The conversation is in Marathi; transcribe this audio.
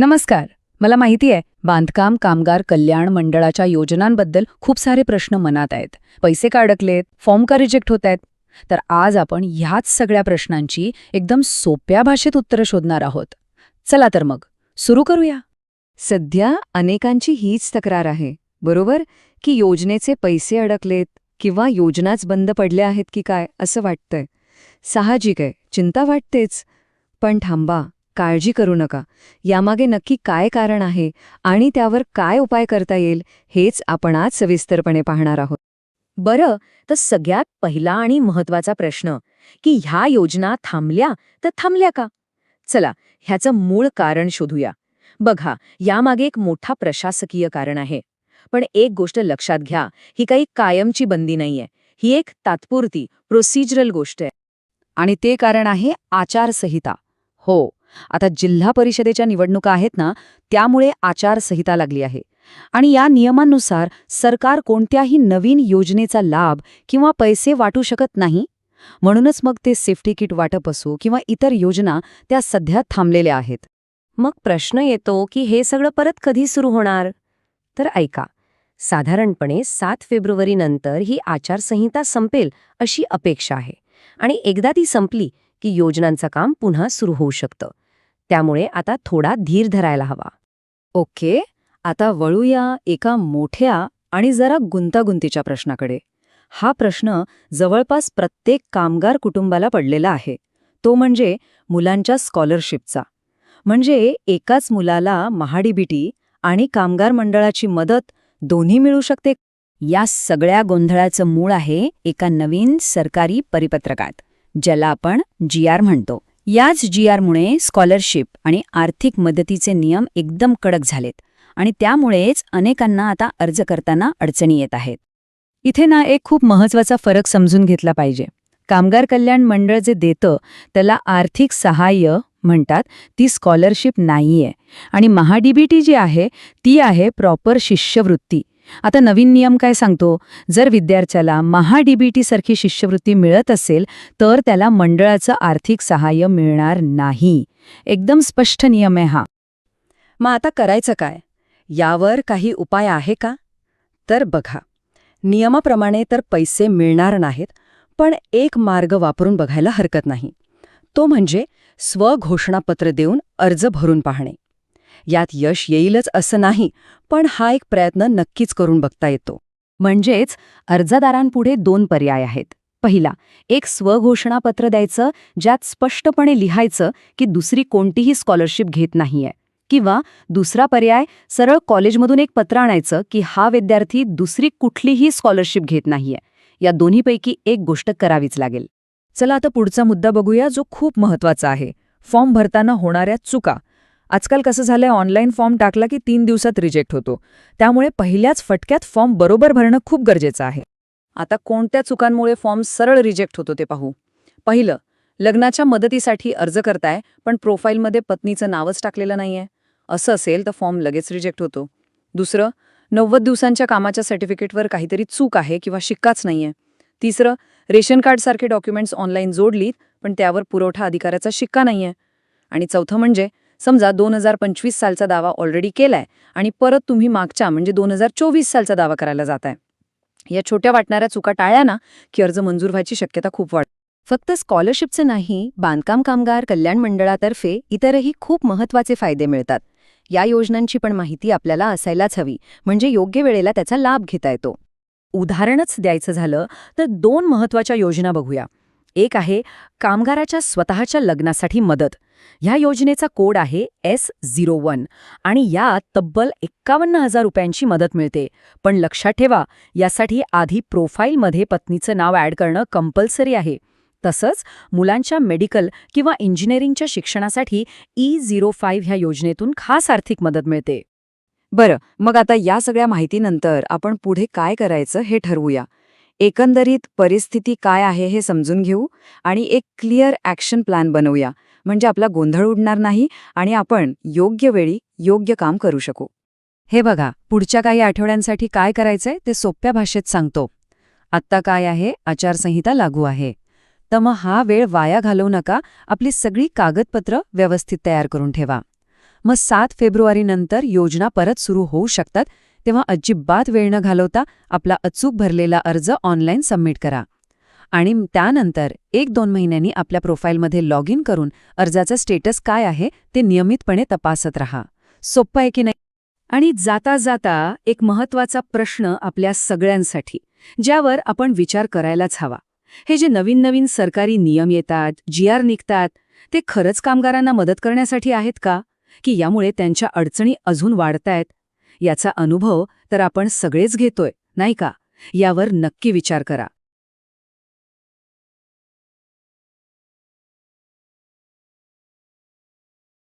नमस्कार. मला माहिती आहे बांधकाम कामगार कल्याण मंडळाच्या योजनांबद्दल खूप सारे प्रश्न मनात आहेत. पैसे का अडकलेत? फॉर्म का रिजेक्ट होत आहेत? तर आज आपण ह्याच सगळ्या प्रश्नांची एकदम सोप्या भाषेत उत्तरं शोधणार आहोत. चला तर मग सुरू करूया. सध्या अनेकांची हीच तक्रार आहे बरोबर? की योजनेचे पैसे अडकलेत किंवा योजनाच बंद पडल्या आहेत की काय असं वाटतंय. साहजिक आहे चिंता वाटतेच. पण थांबा काळजी करू नका. यामागे नक्की काय कारण आहे आणि त्यावर काय उपाय करता येईल हेच आपण आज सविस्तरपणे पाहणार आहोत. बरं तर सगळ्यात पहिला आणि महत्त्वाचा प्रश्न की ह्या योजना थांबल्या तर थांबल्या का? चला ह्याचं मूळ कारण शोधूया. बघा यामागे एक मोठा प्रशासकीय कारण आहे. पण एक गोष्ट लक्षात घ्या ही काही कायमची बंदी नाहीये. ही एक तात्पुरती प्रोसिजरल गोष्ट आहे. आणि ते कारण आहे आचारसंहिता. हो आता जिल्हा परिषदेच्या निवडणुका आहेत ना त्यामुळे आचारसंहिता लागली आहे. आणि या नियमांनुसार सरकार कोणत्याही नवीन योजनेचा लाभ किंवा पैसे वाटू शकत नाही? म्हणूनच मग ते सेफ्टी किट वाटप असो किंवा इतर योजना त्या सध्या थांबलेल्या आहेत. मग प्रश्न येतो की हे सगळं परत कधी सुरू होणार? तर ऐका साधारणपणे सात फेब्रुवारीनंतर ही आचारसंहिता संपेल अशी अपेक्षा आहे. आणि एकदा ती संपली की योजनांचं काम पुन्हा सुरू होऊ शकतं. त्यामुळे आता थोडा धीर धरायला हवा. ओके आता वळूया एका मोठ्या आणि जरा गुंतागुंतीच्या प्रश्नाकडे. हा प्रश्न जवळपास प्रत्येक कामगार कुटुंबाला पडलेला आहे. तो म्हणजे मुलांच्या स्कॉलरशिपचा. म्हणजे एकाच मुलाला महाडीबीटी आणि कामगार मंडळाची मदत दोन्ही मिळू शकते? या सगळ्या गोंधळाचं मूळ आहे एका नवीन सरकारी परिपत्रकात ज्याला आपण जी आर म्हणतो. याच जी आरमुळे स्कॉलरशिप आणि आर्थिक मदतीचे नियम एकदम कडक झालेत आणि त्यामुळेच अनेकांना आता अर्ज करताना अडचणी येत आहेत. इथे ना एक खूप महत्त्वाचा फरक समजून घेतला पाहिजे. कामगार कल्याण मंडळ जे देतं त्याला आर्थिक सहाय्य म्हणतात ती स्कॉलरशिप नाहीये. आणि महाडीबीटी जी आहे ती आहे प्रॉपर शिष्यवृत्ती. आता नवीन नियम काय सांगतो? जर विद्यार्थ्याला महाडीबीटी सारखी शिष्यवृत्ती मिळत असेल तर त्याला मंडळाचं आर्थिक सहाय्य मिळणार नाही. एकदम स्पष्ट नियम आहे हा. मग आता करायचं काय? यावर काही उपाय आहे का? तर बघा. नियमाप्रमाणे तर पैसे मिळणार नाहीत पण एक मार्ग वापरून बघायला हरकत नाही. तो म्हणजे स्वघोषणापत्र देऊन अर्ज भरून पाहणे. यात यश येईलच असं नाही पण हा एक प्रयत्न नक्कीच करून बघता येतो. म्हणजेच अर्जदारांपुढे दोन पर्याय आहेत. पहिला एक स्वघोषणापत्र द्यायचं ज्यात स्पष्टपणे लिहायचं की दुसरी कोणतीही स्कॉलरशिप घेत नाहीये. किंवा दुसरा पर्याय सरळ कॉलेजमधून एक पत्र आणायचं की हा विद्यार्थी दुसरी कुठलीही स्कॉलरशिप घेत नाहीये. या दोन्हीपैकी एक गोष्ट करावीच लागेल. चला आता पुढचा मुद्दा बघूया जो खूप महत्त्वाचा आहे. फॉर्म भरताना होणाऱ्या चुका. आजकाल कसं झालंय ऑनलाईन फॉर्म टाकला की तीन दिवसात रिजेक्ट होतो. त्यामुळे पहिल्याच फटक्यात फॉर्म बरोबर भरणं खूप गरजेचं आहे. आता कोणत्या चुकांमुळे फॉर्म सरळ रिजेक्ट होतो ते पाहू. पहिलं लग्नाच्या मदतीसाठी अर्ज करताय पण प्रोफाईलमध्ये पत्नीचं नावच टाकलेलं नाहीये. असं असेल तर फॉर्म लगेच रिजेक्ट होतो. दुसरं नव्वद दिवसांच्या कामाच्या सर्टिफिकेटवर काहीतरी चूक आहे किंवा शिक्काच नाहीये. तिसरं रेशन कार्डसारखे डॉक्युमेंट्स ऑनलाईन जोडलीत पण त्यावर पुरवठा अधिकाऱ्याचा शिक्का नाहीये. आणि चौथं म्हणजे समजा दोन हजार पंचवीस सालचा दावा ऑलरेडी केलाय आणि परत तुम्ही मागच्या म्हणजे दोन हजार चोवीस सालचा दावा करायला जाताय. या छोट्या वाटणाऱ्या चुका टाळल्या ना की अर्ज मंजूर व्हायची शक्यता खूप वाढ फक्त स्कॉलरशिपचे नाही बांधकाम कामगार कल्याण मंडळातर्फे इतरही खूप महत्त्वाचे फायदे मिळतात. या योजनांची पण माहिती आपल्याला असायलाच हवी म्हणजे योग्य वेळेला त्याचा लाभ घेता येतो. उदाहरणच द्यायचं झालं तर दोन महत्त्वाच्या योजना बघूया. एक आहे कामगाराच्या स्वतःच्या लग्नासाठी मदत. ह्या योजनेचा कोड आहे एस झिरो वन आणि यात तब्बल एक्कावन्न हजार रुपयांची मदत मिळते. पण लक्षात ठेवा यासाठी आधी प्रोफाईलमध्ये पत्नीचं नाव ॲड करणं कंपल्सरी आहे. तसंच मुलांच्या मेडिकल किंवा इंजिनिअरिंगच्या शिक्षणासाठी ई झिरो फाईव्ह ह्या योजनेतून खास आर्थिक मदत मिळते. बरं मग आता या सगळ्या माहितीनंतर आपण पुढे काय करायचं हे ठरवूया. एकंदरीत परिस्थिती काय आहे हे समजून घेऊ आणि एक क्लिअर ॲक्शन प्लॅन बनवूया. म्हणजे आपला गोंधळ उडणार नाही आणि आपण योग्य वेळी योग्य काम करू शकू. हे बघा पुढच्या काही आठवड्यांसाठी काय करायचंय ते सोप्या भाषेत सांगतो. आत्ता काय आहे? आचारसंहिता लागू आहे. तर मग हा वेळ वाया घालवू नका आपली सगळी कागदपत्र व्यवस्थित तयार करून ठेवा. मग सात फेब्रुवारीनंतर योजना परत सुरू होऊ शकतात तेव्हा अजिबात वेळ न घालवता आपला अचूक भरलेला अर्ज ऑनलाईन सबमिट करा. आणि त्यानंतर एक दोन महिन्यांनी आपल्या प्रोफाईलमध्ये लॉग इन करून अर्जाचं स्टेटस काय आहे ते नियमितपणे तपासत राहा. सोप्पं आहे की नाही? आणि जाता जाता एक महत्त्वाचा प्रश्न आपल्या सगळ्यांसाठी ज्यावर आपण विचार करायलाच हवा. हे जे नवीन नवीन सरकारी नियम येतात जी आर निघतात ते खरंच कामगारांना मदत करण्यासाठी आहेत का? की यामुळे त्यांच्या अडचणी अजून वाढतायत? याचा अनुभव तर आपण सगळेच घेतोय नाही का? यावर नक्की विचार करा.